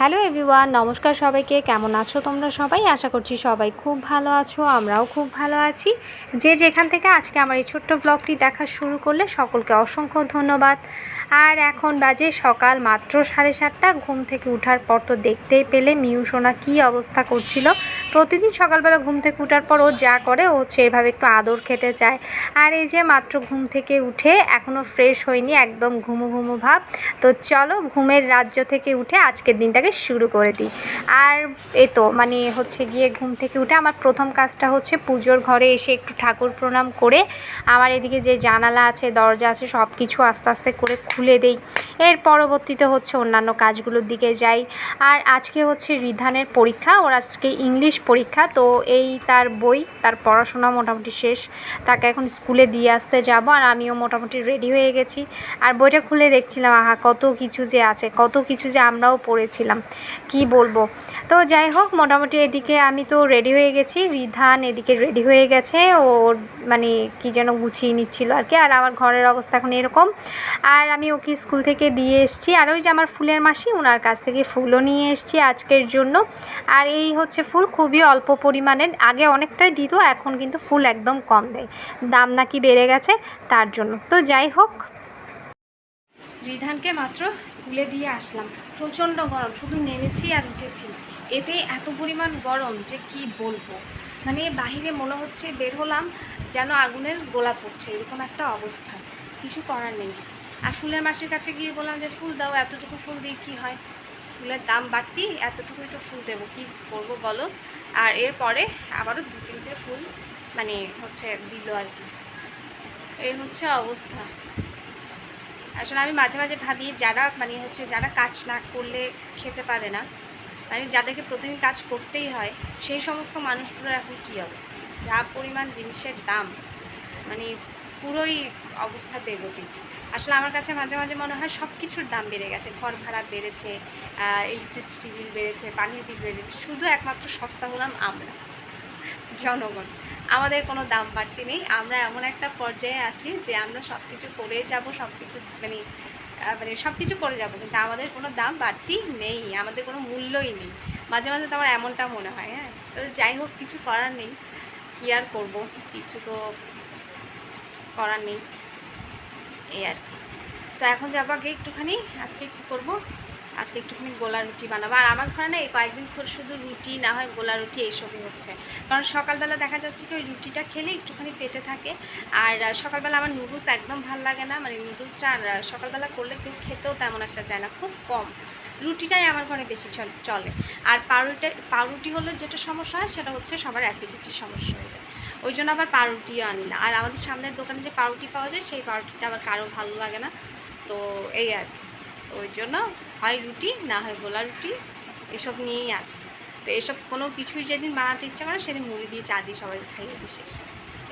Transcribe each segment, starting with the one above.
Hello everyone, নমস্কার সবাইকে। কেমন আছো তোমরা সবাই? আশা করছি সবাই খুব ভালো আছো, আমরাও খুব ভালো আছি। যে যেখান থেকে আজকে আমার এই ছোট্ট ব্লগটি দেখা শুরু করলে সকলকে অসংখ্য ধন্যবাদ। আর এখন বাজে সকাল মাত্র সাড়ে সাতটা। ঘুম থেকে উঠার পর তো দেখতেই পেলে মিউ সোনা কী অবস্থা করছিল। প্রতিদিন সকালবেলা ঘুম থেকে উঠার পর ও যা করে, ও সেভাবে একটু আদর খেতে চায়। আর এই যে মাত্র ঘুম থেকে উঠে এখনও ফ্রেশ হয়নি, একদম ঘুমু ঘুমু ভাব। তো চলো ঘুমের রাজ্য থেকে উঠে আজকের দিনটাকে শুরু করে দিই। আর এ তো মানে হচ্ছে গিয়ে ঘুম থেকে উঠে আমার প্রথম কাজটা হচ্ছে পুজোর ঘরে এসে একটু ঠাকুর প্রণাম করে, আমার এদিকে যে জানালা আছে, দরজা আছে সব কিছু আস্তে আস্তে করে খুলে দেই। এর পরবর্তীতে হচ্ছে অন্যান্য কাজগুলোর দিকে যাই। আর আজকে হচ্ছে রিধানের পরীক্ষা, ওর আজকে ইংলিশ পরীক্ষা, তো এই তার বই, তার পড়াশোনা মোটামুটি শেষ। তাকে এখন স্কুলে দিয়ে আসতে যাব আর আমিও মোটামুটি রেডি হয়ে গেছি। আর বইটা খুলে দেখছিলাম, আহা, কত কিছু যে আছে, কত কিছু যে আমরাও পড়েছিলাম। কি বলব? তো যাই হোক, মোটামুটি এদিকে আমি তো রেডি হয়ে গেছি। রিধান এদিকে রেডি হয়ে গেছে। ওর মানে কি যেন গুছিয়ে নিচ্ছিল আর কি আর আমার ঘরের অবস্থা এখন এরকম। আর আমি ওকে স্কুল থেকে দিয়ে এসেছি। আর ওই যে আমার ফুলের মাসি ওনার কাছ থেকে ফুলও নিয়ে এসেছি আজকের জন্য। আর এই হচ্ছে ফুল, খুবই অল্প পরিমাণের। আগে অনেকটাই দিত, এখন কিন্তু ফুল একদম কম দেয়। দাম নাকি বেড়ে গেছে তার জন্য। তো যাই হোক। রিধানকে মাত্র স্কুলে দিয়ে আসলাম। প্রচণ্ড গরম, শুধু নেমেছি আর উঠেছি। এতে এত পরিমাণ গরম যে কি বলব? মানে বাহিরে মনে হচ্ছে বের হলাম, যেন আগুনের গোলা পড়ছে, এরকম একটা অবস্থা। কিছু করার নেই। আর ফুলের মাসির কাছে গিয়ে বললাম যে, ফুল দাও, এতটুকু ফুল দিয়ে কী হয়? ফুলের দাম বাড়তি, এতটুকুই তো ফুল দেবো, কী করব বলো? আর এরপরে আবারও দু তিনটে ফুল মানে হচ্ছে দিল আর কি। এই হচ্ছে অবস্থা। আসলে আমি মাঝে মাঝে ভাবি, যারা মানে হচ্ছে যারা কাজ না করলে খেতে পারে না মানে যাদেরকে প্রতিদিন কাজ করতেই হয়, সেই সমস্ত মানুষগুলোর এখন কী অবস্থা? যা পরিমাণ জিনিসের দাম মানে পুরোই অবস্থা বেগতি আসলে আমার কাছে মাঝে মাঝে মনে হয় সব কিছুর দাম বেড়ে গেছে। ঘর ভাড়া বেড়েছে ইলেকট্রিসিটি বিল বেড়েছে, পানির বিল বেড়েছে, শুধু একমাত্র সস্তা হলাম আমরা, জনগণ। আমাদের কোনো দাম বাড়তি নেই। আমরা এমন একটা পর্যায়ে আছি যে আমরা সব কিছু করে যাব সব কিছু মানে মানে সব কিছু করে যাব, কিন্তু আমাদের কোনো দাম বাড়তি নেই, আমাদের কোনো মূল্যই নেই। মাঝে মাঝে তো আমার এমনটা মনে হয় হ্যাঁ? তো যাই হোক, কিছু করার নেই। কী আর করব? কিছু তো করার নেই। এই আর কি। তো এখন যাব আগে একটুখানি, আজকে কী করব? আজকে একটুখানি গোলা রুটি বানাবো। আর আমার ঘরে না এই কয়েকদিন শুধু রুটি, না হয় গোলা রুটি এইসবই হচ্ছে। কারণ সকালবেলা দেখা যাচ্ছে কি ওই রুটিটা খেলে একটুখানি পেটে থাকে। আর সকালবেলা আমার নুডলস একদম ভালো লাগে না। মানে নুডলসটা আর সকালবেলা করলে কেউ খেতেও তেমন একটা যায় না, খুব কম। রুটিটাই আমার ঘরে বেশি চলে। আর পাউরুটি পাউরুটি হলে যেটা সমস্যা হয় সেটা হচ্ছে সবার অ্যাসিডিটির সমস্যা হয়ে যায়। ওই জন্য আবার পাউরুটিও আনি না আর আমাদের সামনের দোকানে যে পাউরুটি পাওয়া যায়, সেই পাউরুটিটা আবার কারও ভালো লাগে না। তো এই আর তো ওই জন্য হয় রুটি, না হয় গোলা রুটি, এসব নিয়েই আছে। তো এসব কোনো কিছুই যেদিন বানাতে ইচ্ছা করে, সেদিন মুড়ি দিয়ে চা দিয়ে সবাই খাইয়ে দিই শেষ।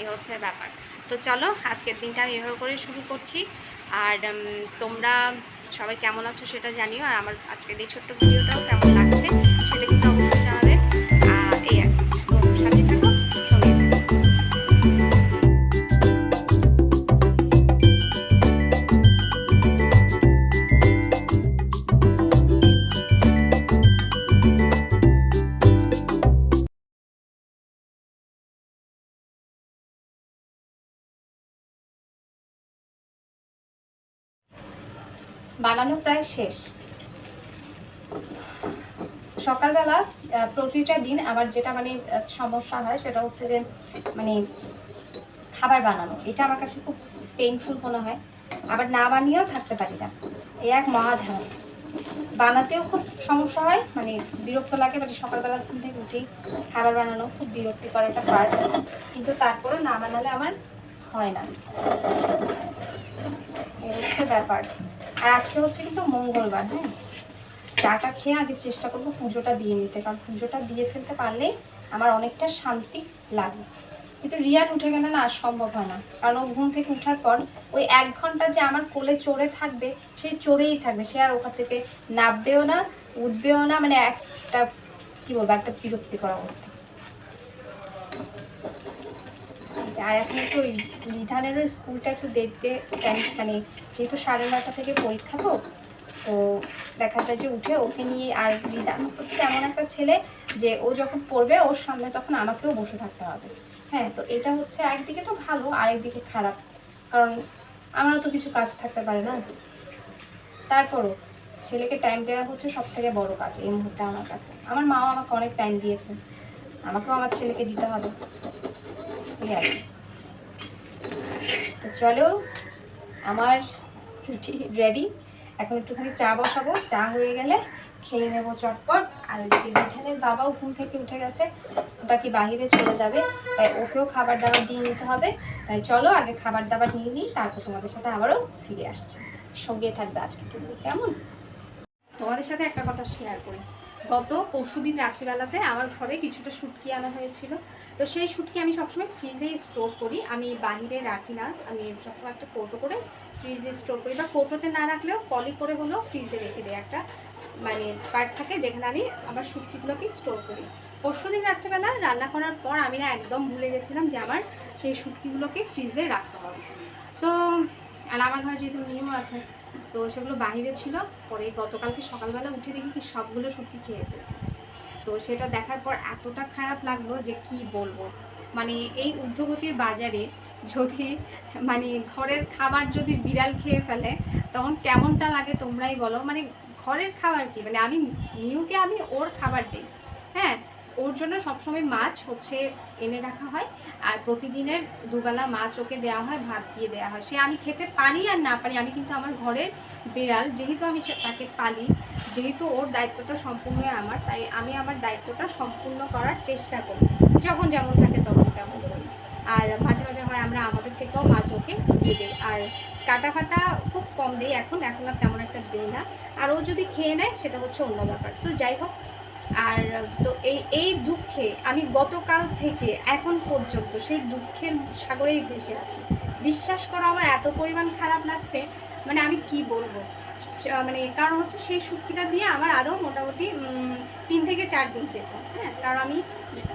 এই হচ্ছে ব্যাপার। তো চলো, আজকের দিনটা আমি এভাবে করে শুরু করছি। আর তোমরা সবাই কেমন আছো সেটা জানিও। আর আমার আজকের এই ছোট্ট ভিডিওটাও কেমন লাগছে বানানো প্রায় শেষ। সকালবেলা প্রতিটা দিন আমার যেটা মানে সমস্যা হয় সেটা হচ্ছে যে মানে খাবার বানানো। এটা আমার কাছে খুব পেইনফুল মনে হয়। আবার না বানিয়েও থাকতে পারি না। এই এক মহাঝামেলা বানাতেও খুব সমস্যা হয় মানে বিরক্ত লাগে মানে সকালবেলা ঘুম থেকে উঠেই খাবার বানানো খুব বিরক্তিকর একটা পার্ট কিন্তু তারপরে না বানালে আমার হয় না। হচ্ছে ব্যাপার। আর আজকে হচ্ছে কিন্তু মঙ্গলবার হ্যাঁ? চাটা খেয়ে আগে চেষ্টা করব পুজোটা দিয়ে নিতে, কারণ পুজোটা দিয়ে ফেলতে পারলেই আমার অনেকটা শান্তি লাগে। কিন্তু রিয়ান উঠে গেলে না আর সম্ভব হয় না, কারণ ও ঘুম থেকে ওঠার পর ওই এক ঘণ্টা যে আমার কোলে চড়ে থাকবে, সে চড়েই থাকবে, সে আর ওখান থেকে নামবেও না, উঠবেও না মানে একটা, কি বলব, একটা বিরক্তিকর অবস্থা। আর এখন একটু নিধানের স্কুলটা একটু দেখতে মানে যেহেতু সাড়ে নটা থেকে পরীক্ষা তো তো দেখা যায় যে উঠে ওকে নিয়ে আর বিধান হচ্ছে এমন একটা ছেলে যে ও যখন পড়বে ওর সামনে তখন আমাকেও বসে থাকতে হবে। হ্যাঁ তো এটা হচ্ছে একদিকে তো ভালো, আরেকদিকে খারাপ। কারণ আমারও তো কিছু কাজ থাকতে পারে না। তারপরও ছেলেকে টাইম দেওয়া হচ্ছে সব থেকে বড় কাজ এই মুহূর্তে আমার কাছে। আমার মাও আমাকে অনেক টাইম দিয়েছে। আমাকেও আমার ছেলেকে দিতে হবে। এই তো চলো, আমার রুটি রেডি এখন একটুখানি চা বসাবো। চা হয়ে গেলে খেয়ে নেব চটপট। আর ওইদিকে মিঠানের বাবাও ঘুম থেকে উঠে গেছে। ওটা কি বাইরে চলে যাবে? তাই ওকেও খাবার দাবার দিয়ে নিতে হবে। তাই চলো, আগে খাবার দাবার নিয়ে নিই, তারপর তোমাদের সাথে আবারও ফিরে আসছে। সঙ্গে থাকবে আজকে কিন্তু কেমন? তোমাদের সাথে একটা কথা শেয়ার করি। গত পরশুদিন রাত্রিবেলাতে আমার ঘরে কিছুটা শুটকি আনা হয়েছিল। তো সেই শুটকি আমি সবসময় ফ্রিজে স্টোর করি। আমি বাহিরে রাখি না। আমি সবসময় একটা কৌটো করে ফ্রিজে স্টোর করি বা কৌটোতে না রাখলেও পলি করে হলেও ফ্রিজে রেখে দিই। একটা মানে পার্ট থাকে যেখানে আমি আমার শুটকিগুলোকে স্টোর করি। পরশু দিন রাত্রেবেলা রান্না করার পর আমি না একদম ভুলে গেছিলাম যে আমার সেই শুটকিগুলোকে ফ্রিজে রাখতে হবে। তো, আর আমার ঘরে যেহেতু নিয়ম আছে, তো সেগুলো বাইরে ছিল। পরে গতকালকে সকালবেলা উঠে দেখি কি সবগুলো শুটকি খেয়ে ফেলছে। তো সেটা দেখার পর এতটা খারাপ লাগল যে কি বলব? মানে এই ঊর্ধ্বগতির বাজারে যদি মানে ঘরের খাবার যদি বিড়াল খেয়ে ফেলে, তখন কেমনটা লাগে তোমরাই বলো? মানে ঘরের খাবার কি? মানে আমি, নিউকে আমি ওর খাবার দিই। হ্যাঁ? ওর জন্য সবসময় মাছ হচ্ছে এনে রাখা হয় আর প্রতিদিনের দুবেলা মাছ ওকে দেওয়া হয়, ভাত দিয়ে দেওয়া হয়। সে আমি খেতে পারি আর না পারি, আমি কিন্তু আমার ঘরের বিড়াল, যেহেতু আমি তাকে পালি, যেহেতু ওর দায়িত্বটা সম্পূর্ণ আমার, তাই আমি আমার দায়িত্বটা সম্পূর্ণ করার চেষ্টা করি। যখন যেমন থাকে তখন তেমন করি। আর মাঝে মাঝে হয় আমরা আমাদের থেকেও মাছ ওকে দিয়ে দিই। আর কাটা ফাটা খুব কম দিই এখন এখন আর তেমন একটা দিই না। আর ও যদি খেয়ে নেয়, সেটা হচ্ছে অন্য ব্যাপার। তো যাই হোক আর, তো এই এই দুঃখে আমি গতকাল থেকে এখন পর্যন্ত সেই দুঃখের সাগরেই ভেসে আছি। বিশ্বাস করো আমার এত পরিমাণ খারাপ লাগছে মানে আমি কি বলব? মানে কারণ হচ্ছে সেই শুটকিটা দিয়ে আমার আরও মোটামুটি তিন থেকে চার দিন যেত হ্যাঁ? কারণ আমি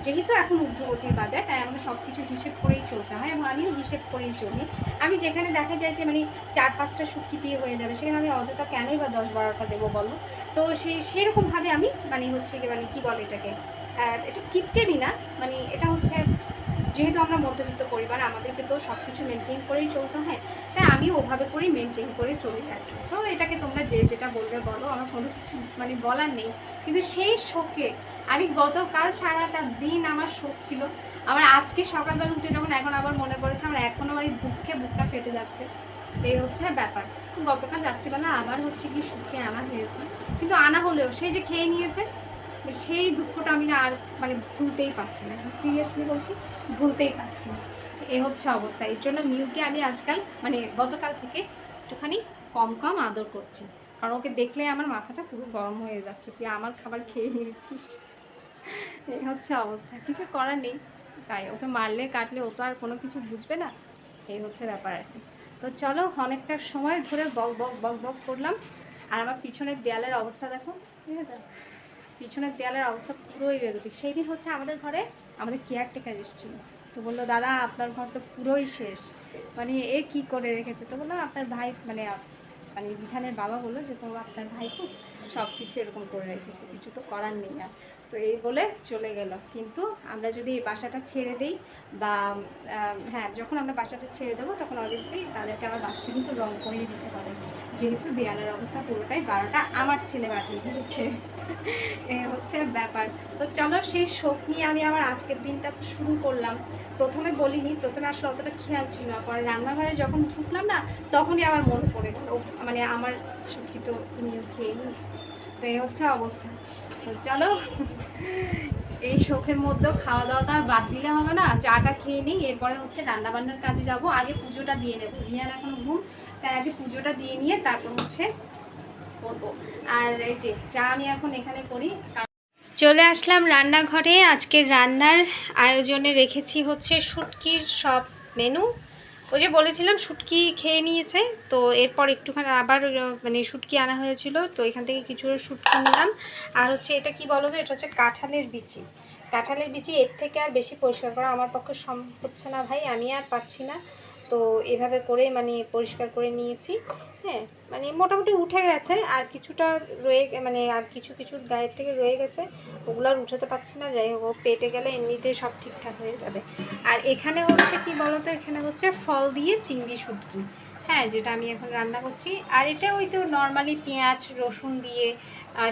যেহেতু এখন ঊর্ধ্বগতির বাজার, তাই আমাকে সব কিছু হিসেব করেই চলতে হয় এবং আমিও হিসেব করেই চলি। আমি যেখানে দেখা যায় যে মানে চার পাঁচটা শুটকি দিয়ে হয়ে যাবে, সেখানে আমি অযথা কেনই বা দশ বারোটা দেবো বলো? তো সেই সেরকমভাবে আমি মানে হচ্ছে মানে কী বলে এটাকে এটা কিপটেমি না মানে এটা হচ্ছে যেহেতু আমরা মধ্যবিত্ত পরিবার, আমাদেরকে তো সব কিছু মেনটেন করেই চলতে হয়। তাই আমি ওভাবে করেই মেনটেন করে চলি আর কি তো এটাকে তোমরা যে যেটা বলবে বলো, আমার কোনো কিছু মানে বলার নেই। কিন্তু সেই শোকে, আমি গতকাল সারাটা দিন আমার শোক ছিল আমার আজকে সকালবেলা উঠে যখন এখন আবার মনে পড়েছে, আমার এখনও এই দুঃখে বুকটা ফেটে যাচ্ছে। এই হচ্ছে ব্যাপার। গতকাল রাত্রিবেলা আবার হচ্ছে কি সুখে আনা হয়েছে। কিন্তু আনা হলেও, সেই যে খেয়ে নিয়েছে, সেই দুঃখটা আমি না আর মানে ভুলতেই পারছি না। সিরিয়াসলি বলছি, ভুলতেই পারছি না। এ হচ্ছে অবস্থা। এর জন্য মিউকে আমি আজকাল মানে গতকাল থেকে একটুখানি কম কম আদর করছি। কারণ ওকে দেখলে আমার মাথাটা পুরো গরম হয়ে যাচ্ছে। তুই আমার খাবার খেয়ে নিয়েছিস। এই হচ্ছে অবস্থা। কিছু করার নেই। তাই ওকে মারলে, কাটলে ও তো আর কোনো কিছু বুঝবে না। এই হচ্ছে ব্যাপার আর কি। তো চলো, অনেকটা সময় ধরে বক বক বক বক করলাম। আর আমার পিছনের দেয়ালের অবস্থা দেখো, ঠিক আছে? পিছনের দেয়ালের অবস্থা পুরোই বেগতিক। সেই দিন হচ্ছে আমাদের ঘরে আমাদের কেয়ারটেকার এসেছিল। তো বলল, দাদা, আপনার ঘর তো পুরোই শেষ। মানে এ কি করে রেখেছে? তো বললাম আপনার ভাই মানে মানে রিধানের বাবা বলল যে, তোমার আপনার ভাই খুব সব কিছু এরকম করে রেখেছে। কিছু তো করার নেই আর। তো এই বলে চলে গেল। কিন্তু আমরা যদি এই বাসাটা ছেড়ে দিই বা হ্যাঁ যখন আমরা বাসাটা ছেড়ে দেবো তখন অবভিয়াসলি তাদেরকে আমার বাসাটা কিন্তু রং করিয়ে দিতে হবে। যেহেতু দেয়ালের অবস্থা পুরোটাই বারোটা আমার ছেলে বাজিয়ে দিয়েছে এ হচ্ছে ব্যাপার। তো চলো সেই শোক নিয়ে আমি আমার আজকের দিনটা তো শুরু করলাম। প্রথমে বলিনি, প্রথমে আসলে অতটা খেয়াল ছিল না। পরে রান্নাঘরে যখন ঢুকলাম না, তখনই আমার মনে পড়ে গেল মানে আমার সত্যি তো খেয়ে নিয়েছি। তো এই হচ্ছে অবস্থা। তো চলো, এই শোকের মধ্যেও খাওয়া দাওয়া তো আর বাদ দিলে হবে না, চাটা খেয়ে নিই, এরপরে হচ্ছে রান্না বান্নার কাজে যাব, আগে পুজোটা দিয়ে নেব। রিয়ার এখন ঘুম, তাই আগে পুজোটা দিয়ে নিয়ে তারপর হচ্ছে করব। আর এই যে, চা আমি এখন এখানে করি। চলে আসলাম রান্নাঘরে, আজকের রান্নার আয়োজনে রেখেছি হচ্ছে শুটকির সব মেনু ওই যে বলেছিলাম শুটকি খেয়ে নিয়েছে, তো এরপর একটুখানি আবার মানে শুটকি আনা হয়েছিল, তো এখান থেকে কিছু শুটকি নিলাম। আর হচ্ছে এটা কি বলো তো, এটা হচ্ছে কাঁঠালের বিচি। কাঁঠালের বিচি এর থেকে আর বেশি পরিষ্কার করা আমার পক্ষে সম্ভব হচ্ছে না ভাই, আমি আর পাচ্ছি না। তো এভাবে করে মানে পরিষ্কার করে নিয়েছি। হ্যাঁ মানে মোটামুটি উঠে গেছে, আর কিছুটা রয়ে মানে আর কিছু কিছু গায়ের থেকে রয়ে গেছে, ওগুলো আর উঠাতে পারছি না, যাই হোক, পেটে গেলে এমনিতেই সব ঠিকঠাক হয়ে যাবে। আর এখানে হচ্ছে কি বলতো, এখানে হচ্ছে ফল দিয়ে চিংড়ি শুটকি। হ্যাঁ যেটা আমি এখন রান্না করছি, আর এটা ওই তো নর্মালি পেঁয়াজ, রসুন দিয়ে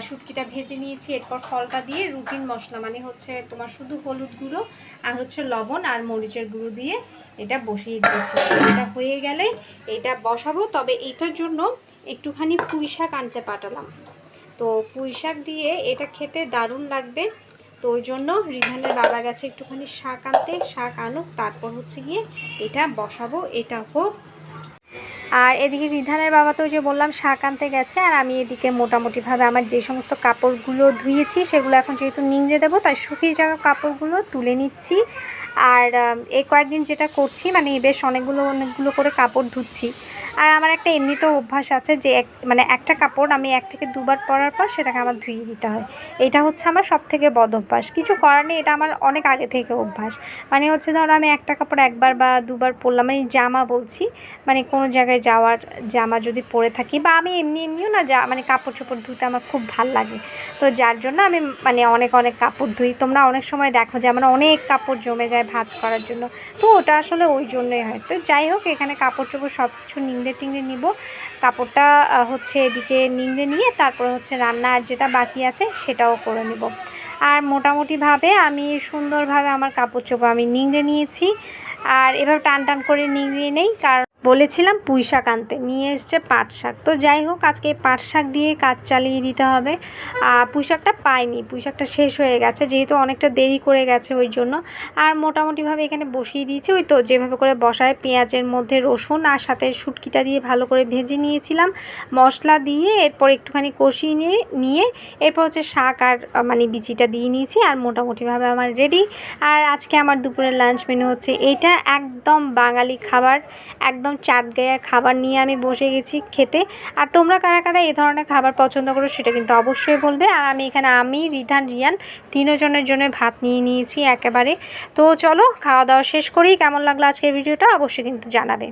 শুটকিটা ভেজে নিয়েছি, এরপর ফলটা দিয়ে রুটিন মশলা মানে হচ্ছে তোমার শুধু হলুদ গুঁড়ো আর হচ্ছে লবণ আর মরিচের গুঁড়ো দিয়ে এটা বসিয়ে দিয়েছি। এটা হয়ে গেলে এটা বসাবো, তবে এটার জন্য একটুখানি পুঁই শাক আনতে পাঠালাম। তো পুঁই শাক দিয়ে এটা খেতে দারুণ লাগবে। তো ওই জন্য রিধানের বাবা গেছে একটুখানি শাক আনতে, শাক আনুক, তারপর হচ্ছে গিয়ে এটা বসাবো, এটা হোক। আর এদিকে রিধানের বাবা তো যে বললাম, শাক আনতে গেছে, আর আমি এদিকে মোটামুটিভাবে আমার যে সমস্ত কাপড়গুলো ধুয়েছি, সেগুলো এখন যেহেতু নিংড়ে দেবো, তাই শুকিয়ে যাওয়া কাপড়গুলো তুলে নিচ্ছি। আর এই কয়েকদিন যেটা করছি মানে বেশ অনেকগুলো অনেকগুলো করে কাপড় ধুচ্ছি। আর আমার একটা এমনিতেও অভ্যাস আছে যে এক মানে একটা কাপড় আমি এক থেকে দুবার পরার পর সেটাকে আমার ধুয়ে দিতে হয়। এটা হচ্ছে আমার সব থেকে বদ অভ্যাস। কিছু করার নেই, এটা আমার অনেক আগে থেকে অভ্যাস। মানে হচ্ছে ধরো আমি একটা কাপড় একবার বা দুবার পরলাম মানে জামা বলছি মানে কোনো জায়গায় যাওয়ার জামা যদি পরে থাকি, বা আমি এমনি এমনিও না যা মানে কাপড় চোপড় ধুতে আমার খুব ভালো লাগে। তো যার জন্য আমি মানে অনেক অনেক কাপড় ধুই। তোমরা অনেক সময় দেখো যে আমার অনেক কাপড় জমে যায় ভাঁজ করার জন্য। তো ওটা আসলে ওই জন্যই হয়। তো যাই হোক, এখানে কাপড় চোপড় সব কিছু নিংড়ে টিংড়ে নিব। কাপড়টা হচ্ছে এদিকে নিংড়ে নিয়ে তারপর হচ্ছে রান্না আর যেটা বাকি আছে সেটাও করে নেব। আর মোটামুটিভাবে আমি সুন্দরভাবে আমার কাপড় চোপড় আমি নিংড়ে নিয়েছি। আর এভাবে টান টান করে নিংড়ে নেই, কারণ বলেছিলাম পুঁই শাক আনতে, নিয়ে এসছে পাট শাক। তো যাই হোক, আজকে পাট শাক দিয়ে কাজ চালিয়ে দিতে হবে। আর পুঁই শাকটা পাইনি, পুঁই শাকটা শেষ হয়ে গেছে, যেহেতু অনেকটা দেরি করে গেছে ওই জন্য। আর মোটামুটিভাবে এখানে বসিয়ে দিয়েছি, ওই তো যেভাবে করে বসায়, পেঁয়াজের মধ্যে রসুন আর সাথে শুটকিটা দিয়ে ভালো করে ভেজে নিয়েছিলাম। মশলা দিয়ে এরপর একটুখানি কষিয়ে নিয়ে নিয়ে এরপর হচ্ছে শাক আর মানে বিচিটা দিয়ে নিয়েছি আর মোটামুটিভাবে আমার রেডি। আর আজকে আমার দুপুরের লাঞ্চ মেনু হচ্ছে এটা একদম বাঙালি খাবার, একদম চাটগায়া খাবার নিয়ে আমি বসে গেছি খেতে। আর তোমরা কারা কারা এ ধরনের খাবার পছন্দ করো সেটা কিন্তু অবশ্যই বলবে। আর আমি এখানে আমি, রিধান, রিয়ান তিনজনের জন্য ভাত নিয়ে নিয়েছি একেবারে। তো চলো খাওয়া দাওয়া শেষ করি। কেমন লাগল আজকের ভিডিওটা অবশ্যই কিন্তু জানাবে।